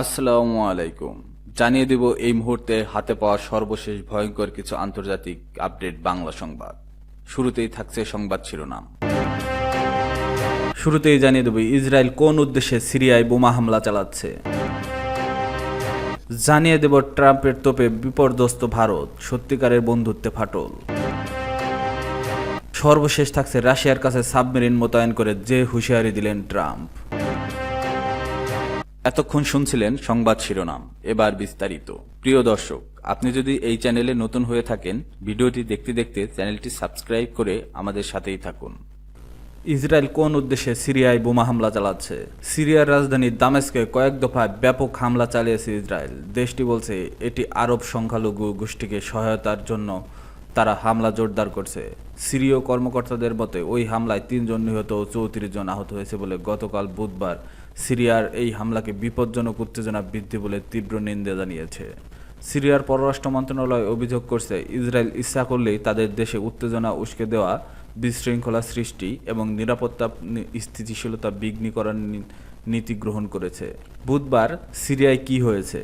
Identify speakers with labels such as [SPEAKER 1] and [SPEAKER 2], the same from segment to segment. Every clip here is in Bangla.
[SPEAKER 1] আসসালামু আলাইকুম। জানিয়ে দেব এই মুহূর্তে হাতে পাওয়া সর্বশেষ ভয়ঙ্কর কিছু আন্তর্জাতিক আপডেট বাংলা সংবাদ। শুরুতেই থাকছে সংবাদ শিরোনাম। শুরুতেই জানিয়ে দেব ইসরায়েল কোন উদ্দেশ্যে সিরিয়ায় বোমা হামলা চালাচ্ছে। জানিয়ে দেব ট্রাম্পের তোপে বিপর্যস্ত ভারত, সত্যিকারের বন্ধুত্বে ফাটল। সর্বশেষ থাকছে রাশিয়ার কাছে সাবমেরিন মোতায়েন করে যে হুঁশিয়ারি দিলেন ট্রাম্প। এতক্ষণ শুনছিলেন সংবাদ শিরোনাম। এবার বিস্তারিত। প্রিয় দর্শক, আপনি যদি এই চ্যানেলে নতুন হয়ে থাকেন, ভিডিওটি দেখতে দেখতে চ্যানেলটি সাবস্ক্রাইব করে আমাদের সাথেই থাকুন। ইসরায়েল কোন উদ্দেশ্যে সিরিয়ায় বোমা হামলা চালাচ্ছে? সিরিয়ার রাজধানী দামেস্কে কয়েক দফায় ব্যাপক হামলা চালিয়েছে ইসরায়েল। দেশটি বলছে, এটি আরব সংখ্যালঘু গোষ্ঠীকে সহায়তার জন্য তারা হামলা জোরদার করছে। সিরীয় কর্মকর্তাদের মতে, ওই হামলায় তিনজন নিহত ও চৌত্রিশ জন আহত হয়েছে বলে গতকাল বুধবার সিরিয়ার এই হামলাকে বিপজ্জনক উত্তেজনা বৃদ্ধি বলে তীব্র নিন্দা জানিয়েছে। সিরিয়ার পররাষ্ট্র মন্ত্রণালয় অভিযোগ করছে, ইসরায়েল ইচ্ছা করলেই তাদের দেশে উত্তেজনা উস্কে দেওয়া, বিশৃঙ্খলা সৃষ্টি এবং নিরাপত্তা স্থিতিশীলতা বিঘ্নি করার নীতি গ্রহণ করেছে। বুধবার সিরিয়ায় কি হয়েছে?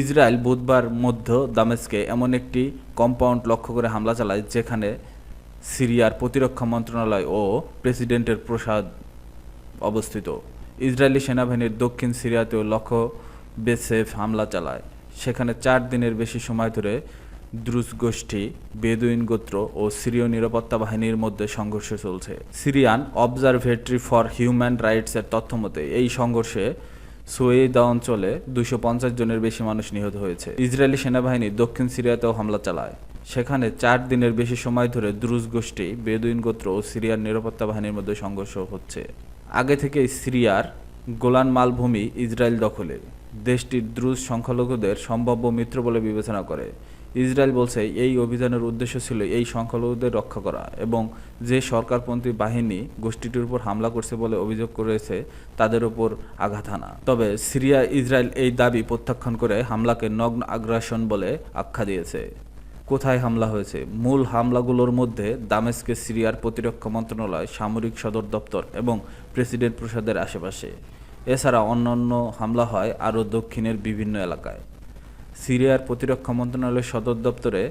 [SPEAKER 1] ইসরায়েল বুধবার মধ্য দামেস্কে এমন একটি কম্পাউন্ড লক্ষ্য করে হামলা চালায়, যেখানে সিরিয়ার প্রতিরক্ষা মন্ত্রণালয় ও প্রেসিডেন্টের প্রসাদ অবস্থিত। ইসরায়েলি সেনাবাহিনীর দক্ষিণ সিরিয়াতেও লক্ষ্য বেসেফ হামলা চালায়। সেখানে চার দিনের বেশি সময় ধরে দ্রুজ গোষ্ঠী বেদুইন গোত্র ও সিরীয় নিরাপত্তা বাহিনীর মধ্যে সংঘর্ষ চলছে। সিরিয়ান অবজারভেটরি ফর হিউম্যান রাইটসের তথ্য মতে, এই সংঘর্ষে সোয়েদা অঞ্চলে দুশো পঞ্চাশ জনের বেশি মানুষ নিহত হয়েছে। ইসরায়েলি সেনাবাহিনী দক্ষিণ সিরিয়াতেও হামলা চালায়। সেখানে চার দিনের বেশি সময় ধরে দ্রুজ গোষ্ঠী বেদুইন গোত্র ও সিরিয়ার নিরাপত্তা বাহিনীর মধ্যে সংঘর্ষ হচ্ছে। আগে থেকেই সিরিয়ার গোলান মালভূমি ইসরায়েল দখলে। দেশটির দ্রুজ সংখ্যালঘুদের সম্ভাব্য মিত্র বলে বিবেচনা করে। ইসরায়েল বলছে, এই অভিযানের উদ্দেশ্য ছিল এই সংখ্যালঘুদের রক্ষা করা এবং যে সরকারপন্থী বাহিনী গোষ্ঠীটির উপর হামলা করছে বলে অভিযোগ করেছে, তাদের উপর আঘাত হানা। তবে সিরিয়া ইসরায়েল এই দাবি প্রত্যাখ্যান করে হামলাকে নগ্ন আগ্রাসন বলে আখ্যা দিয়েছে। কোথায় হামলা হয়েছে? মূল হামলাগুলোর মধ্যে দামেস্কে সিরিয়ার প্রতিরক্ষা মন্ত্রণালয়, সামরিক সদর দপ্তর এবং প্রেসিডেন্ট প্রসাদের আশেপাশে। এছাড়া অন্যান্য হামলা হয় আরও দক্ষিণের বিভিন্ন এলাকায়। সিরিয়ার প্রতিরক্ষা মন্ত্রণালয়ের সদর দপ্তরে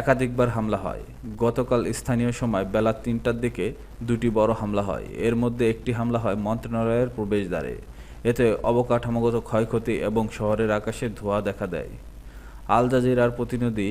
[SPEAKER 1] একাধিকবার হামলা হয়। গতকাল স্থানীয় সময় বেলা তিনটার দিকে দুটি বড় হামলা হয়। এর মধ্যে একটি হামলা হয় মন্ত্রণালয়ের প্রবেশদ্বারে। এতে অবকাঠামোগত ক্ষয়ক্ষতি এবং শহরের আকাশে ধোঁয়া দেখা দেয়। আল জাজিরার প্রতিনিধি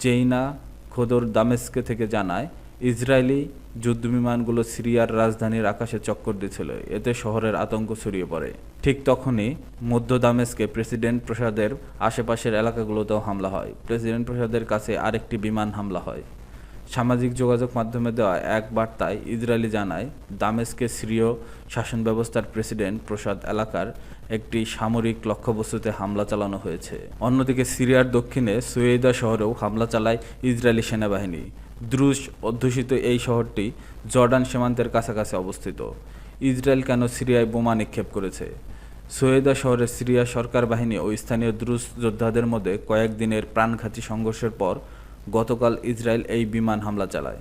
[SPEAKER 1] জেইনা খোদর দামেস্কে থেকে জানায়, ইসরায়েলি যুদ্ধবিমানগুলো সিরিয়ার রাজধানীর আকাশে চক্কর দিয়েছিল এতে শহরের আতঙ্ক ছড়িয়ে পড়ে। ঠিক তখনই মধ্য দামেস্কে প্রেসিডেন্ট প্রসাদের আশেপাশের এলাকাগুলোতেও হামলা হয়। প্রেসিডেন্ট প্রসাদের কাছে আরেকটি বিমান হামলা হয়। সামাজিক যোগাযোগ মাধ্যমে দেওয়া এক বার্তায় ইসরায়েলি জানায়, দামেস্কে সিরীয় শাসন ব্যবস্থার প্রেসিডেন্ট প্রসাদ এলাকার একটি সামরিক লক্ষ্যবস্তুতে হামলা চালানো হয়েছে। অন্যদিকে সিরিয়ার দক্ষিণে সুয়েদা শহরেও হামলা চালায় ইসরায়েলি সেনাবাহিনী। দ্রুজ অধ্যুষিত এই শহরটি জর্ডান সীমান্তের কাছাকাছি অবস্থিত। ইসরায়েল কেন সিরিয়ায় বোমা নিক্ষেপ করেছে? সোয়েদা শহরের সিরিয়া সরকার বাহিনী ও স্থানীয় দ্রুজ যোদ্ধাদের মধ্যে কয়েকদিনের প্রাণঘাতী সংঘর্ষের পর গতকাল ইসরায়েল এই বিমান হামলা চালায়।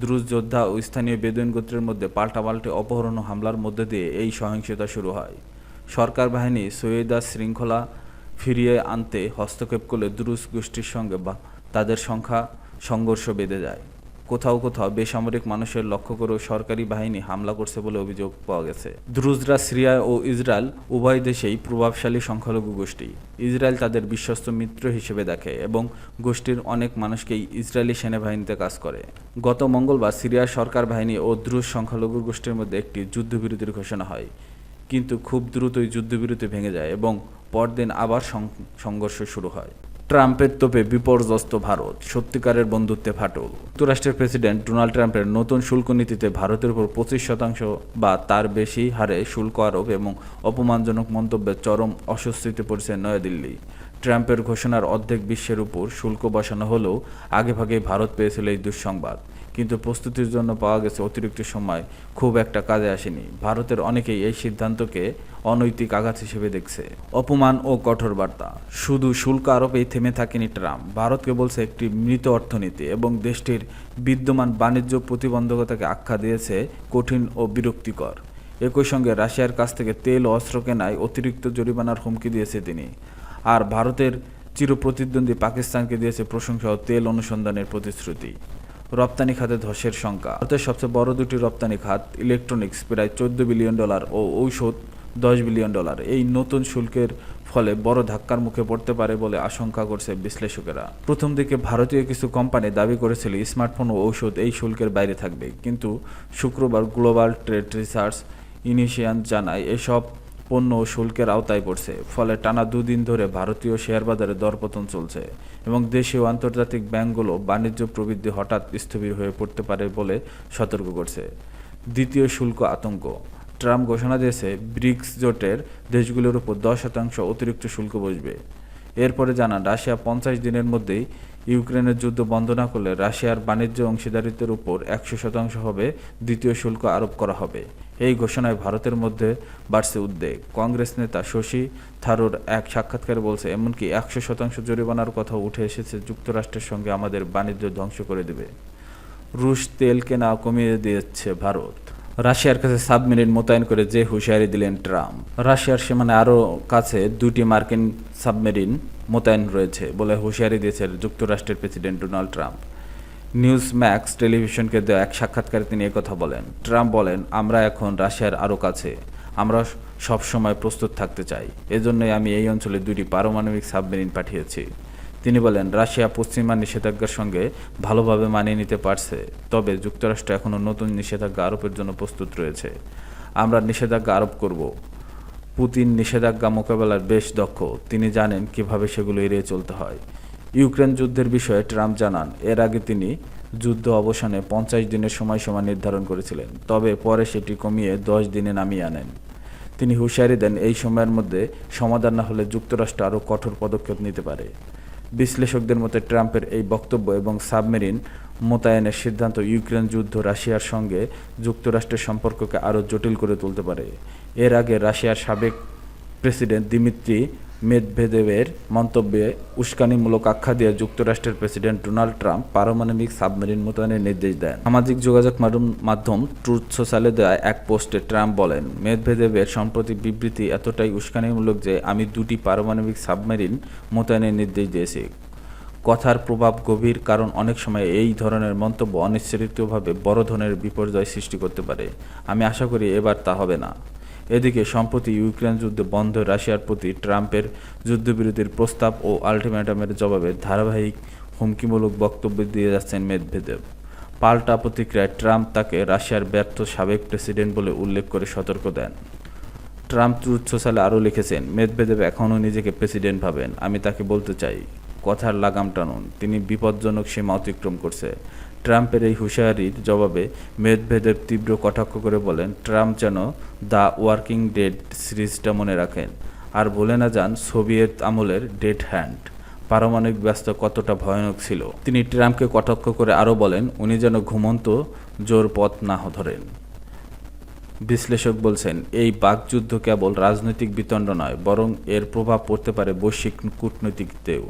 [SPEAKER 1] দ্রুজ যোদ্ধা ও স্থানীয় বেদুইন গোত্রের মধ্যে পাল্টাপাল্টি অপহরণ হামলার মধ্যে দিয়ে এই সহিংসতা শুরু হয়। সরকার বাহিনী সৈয়দা শৃঙ্খলা ফিরিয়ে আনতে হস্তক্ষেপ করলে দ্রুজ গোষ্ঠীর সঙ্গে বা তাদের সংখ্যা সংঘর্ষ বেঁধে যায়। কোথাও কোথাও বেসামরিক মানুষের লক্ষ্য করেও সরকারি বাহিনী হামলা করছে বলে অভিযোগ পাওয়া গেছে। দ্রুজরা সিরিয়া ও ইসরায়েল উভয় দেশেই প্রভাবশালী সংখ্যালঘু গোষ্ঠী। ইসরায়েল তাদের বিশ্বস্ত মিত্র হিসেবে দেখে এবং গোষ্ঠীর অনেক মানুষকেই ইসরায়েলি সেনাবাহিনীতে কাজ করে। গত মঙ্গলবার সিরিয়ার সরকার বাহিনী ও দ্রুজ সংখ্যালঘু গোষ্ঠীর মধ্যে একটি যুদ্ধবিরতির ঘোষণা হয়। কিন্তু খুব দ্রুতই যুদ্ধবিরতি ভেঙে যায় এবং পরদিন আবার সংঘর্ষ শুরু হয়। ট্রাম্পের তোপে বিপর্যস্ত ভারত, সত্যিকারের বন্ধুত্বে ফাটল। যুক্তরাষ্ট্রের প্রেসিডেন্ট ডোনাল্ড ট্রাম্পের নতুন শুল্ক নীতিতে ভারতের উপর পঁচিশ শতাংশ বা তার বেশি হারে শুল্ক আরোপ এবং অপমানজনক মন্তব্যে চরম অস্বস্তিতে পড়েছে নয়াদিল্লি। ট্রাম্পের ঘোষণার অর্ধেক বিশ্বের উপর শুল্ক বসানো হলেও আগেভাগেই ভারত পেয়েছিল এই দুঃসংবাদ। কিন্তু প্রস্তুতির জন্য পাওয়া গেছে অতিরিক্ত সময়। খুব একটা কাজে আসেনি। ভারতের অনেকেই এই সিদ্ধান্তকে অনৈতিক আঘাত হিসেবে দেখছে। অপমান ও কঠোর বার্তা। শুধু শুল্ক আরোপেই থেমে থাকেনি ট্রাম্প। ভারতকে বলছে একটি মৃত অর্থনীতি এবং দেশটির বিদ্যমান বাণিজ্য প্রতিবন্ধকতাকে আখ্যা দিয়েছে কঠিন ও বিরক্তিকর। একই সঙ্গে রাশিয়ার কাছ থেকে তেল ও অস্ত্র কেনায় অতিরিক্ত জরিমানার হুমকি দিয়েছে তিনি। আর ভারতের চিরপ্রতিদ্বন্দ্বী পাকিস্তানকে দিয়েছে প্রশংসা ও তেল অনুসন্ধানের প্রতিশ্রুতি। রপ্তানি খাতে ধসের সংখ্যা ভারতের সবচেয়ে বড় দুটি রপ্তানি খাত ইলেকট্রনিক্স প্রায় চোদ্দ বিলিয়ন ডলার ও ঔষধ, দশ বিলিয়ন ডলার। এই নতুন শুল্কের ফলে বড় ধাক্কার মুখে পড়তে পারে বলে আশঙ্কা করছে বিশ্লেষকেরা। প্রথম দিকে ভারতীয় কিছু কোম্পানি দাবি করেছিল, স্মার্টফোন ও ঔষধ এই শুল্কের বাইরে থাকবে। কিন্তু শুক্রবার গ্লোবাল ট্রেড রিসার্চ ইনিশিয়ান জানায়, এসব পণ্য ও শুল্কের আওতায় পড়ছে। ফলে টানা দুদিন ধরে ভারতীয় শেয়ার বাজারে দরপতন চলছে এবং দেশীয় আন্তর্জাতিক ব্যাংকগুলো বাণিজ্য প্রবৃদ্ধি হঠাৎ স্থবির হয়ে পড়তে পারে বলে সতর্ক করছে। দ্বিতীয় শুল্ক আতঙ্ক। ট্রাম্প ঘোষণা দিয়েছে, ব্রিক্স জোটের দেশগুলোর উপর দশ শতাংশ অতিরিক্ত শুল্ক বসবে। এরপরে জানান, রাশিয়া পঞ্চাশ দিনের মধ্যেই ইউক্রেনের যুদ্ধ বন্ধ না করলে রাশিয়ার বাণিজ্য অংশীদারিত্বের উপর একশো শতাংশ হবে দ্বিতীয় শুল্ক আরোপ করা হবে। এই ঘোষণায় ভারতের মধ্যে বাড়ছে উদ্বেগ। কংগ্রেস নেতা শশী থারুর এক সাক্ষাৎকারে বলছে, এমনকি একশো শতাংশ জরিমানার কথাও উঠে এসেছে, যুক্তরাষ্ট্রের সঙ্গে আমাদের বাণিজ্য ধ্বংস করে দেবে। রুশ তেল কেনা কমিয়ে দিয়েছে ভারত। রাশিয়ার কাছে সাবমেরিন মোতায়েন করে যে হুঁশিয়ারি দিলেন ট্রাম্প। রাশিয়ার সীমানে আরও কাছে দুটি মার্কিন সাবমেরিন মোতায়েন রয়েছে বলে হুঁশিয়ারি দিয়েছেন যুক্তরাষ্ট্রের president Donald Trump. Newsmax টেলিভিশনকে দেওয়া এক সাক্ষাৎকারে তিনি কথা বলেন, ট্রাম্প বলেন, আমরা এখন রাশিয়ার আরও কাছে। আমরা সবসময় প্রস্তুত থাকতে চাই। এজন্যই আমি এই অঞ্চলে দুটি পারমাণবিক সাবমেরিন পাঠিয়েছি। তিনি বলেন, রাশিয়া পশ্চিমা নিষেধাজ্ঞার সঙ্গে ভালোভাবে মানিয়ে নিতে পারছে, তবে যুক্তরাষ্ট্র এখনও নতুন নিষেধাজ্ঞা আরোপের জন্য প্রস্তুত রয়েছে। আমরা নিষেধাজ্ঞা আরোপ করব। পুতিন নিষেধাজ্ঞা মোকাবেলার বেশ দক্ষ। তিনি জানেন কীভাবে সেগুলো এড়িয়ে চলতে হয়। ইউক্রেন যুদ্ধের বিষয়ে ট্রাম্প জানান, এর আগে তিনি যুদ্ধ অবসানে পঞ্চাশ দিনের সময়সীমা নির্ধারণ করেছিলেন, তবে পরে সেটি কমিয়ে দশ দিনে নামিয়ে আনেন। তিনি হুঁশিয়ারি দেন, এই সময়ের মধ্যে সমাধান না হলে যুক্তরাষ্ট্র আরও কঠোর পদক্ষেপ নিতে পারে। বিশ্লেষকদের মতে ট্রাম্পের এই বক্তব্য এবং সাবমেরিন মোতায়েনের সিদ্ধান্ত ইউক্রেন যুদ্ধ রাশিয়ার সঙ্গে যুক্তরাষ্ট্রের সম্পর্ককে আরও জটিল করে তুলতে পারে। এর আগে রাশিয়ার সাবেক প্রেসিডেন্ট দিমিত্রি মেদভেদেবের মন্তব্যে উস্কানিমূলক আখ্যা দিয়ে যুক্তরাষ্ট্রের প্রেসিডেন্ট ডোনাল্ড ট্রাম্প পারমাণবিক সাবমেরিন মোতায়েনের নির্দেশ দেন। সামাজিক যোগাযোগ মাধ্যম- ট্রুথ সোশ্যালে দেওয়া এক পোস্টে ট্রাম্প বলেন, মেদভেদেবের সম্প্রতি বিবৃতি এতটাই উস্কানিমূলক যে আমি দুটি পারমাণবিক সাবমেরিন মোতায়েনের নির্দেশ দিয়েছি। কথার প্রভাব গভীর কারণ অনেক সময় এই ধরনের মন্তব্য অনিশ্চিতভাবে বড় ধরনের বিপর্যয় সৃষ্টি করতে পারে। আমি আশা করি এবার তা হবে না। এদিকে সম্প্রতি ইউক্রেন যুদ্ধ বন্ধ রাশিয়ার প্রতি ট্রাম্পের যুদ্ধবিরতির প্রস্তাব ও আলটিমেটামের জবাবে ধারাবাহিক হুমকিমূলক বক্তব্য দিয়ে যাচ্ছেন মেদভেদেব পাল্টা প্রতিক্রিয়ায় ট্রাম্প তাকে রাশিয়ার ব্যর্থ সাবেক প্রেসিডেন্ট বলে উল্লেখ করে সতর্ক দেন। ট্রাম্প সোশ্যালে আরও লিখেছেন মেদভেদেব এখনও নিজেকে প্রেসিডেন্ট ভাবেন, আমি তাকে বলতে চাই, কথার লাগাম টানুন, তিনি বিপজ্জনক সীমা অতিক্রম করছে। ট্রাম্পের এই হুঁশিয়ারির জবাবে মেদভেদেব তীব্র কটাক্ষ করে বলেন, ট্রাম্প যেন দ্য ওয়ার্কিং ডেড সিরিজটা মনে রাখেন আর বলে না যান সোভিয়েত আমলের ডেড হ্যান্ড। পারমাণবিক ব্যস্ত কতটা ভয়ানক ছিল? তিনি ট্রাম্পকে কটাক্ষ করে আরও বলেন, উনি যেন ঘুমন্ত, জোর পথ না ধরেন। বিশ্লেষক বলছেন, এই বাকযুদ্ধ কেবল রাজনৈতিক বিতণ্ড নয়, বরং এর প্রভাব পড়তে পারে বৈশ্বিক কূটনৈতিকতেও।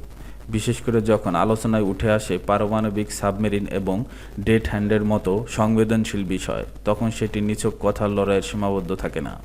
[SPEAKER 1] বিশেষ করে যখন আলোচনায় উঠে আসে পারমাণবিক সাবমেরিন এবং ডেট হ্যান্ডের মতো সংবেদনশীল বিষয়, তখন সেটি নিছক কথার লড়াইয়ের সীমাবদ্ধ থাকে না।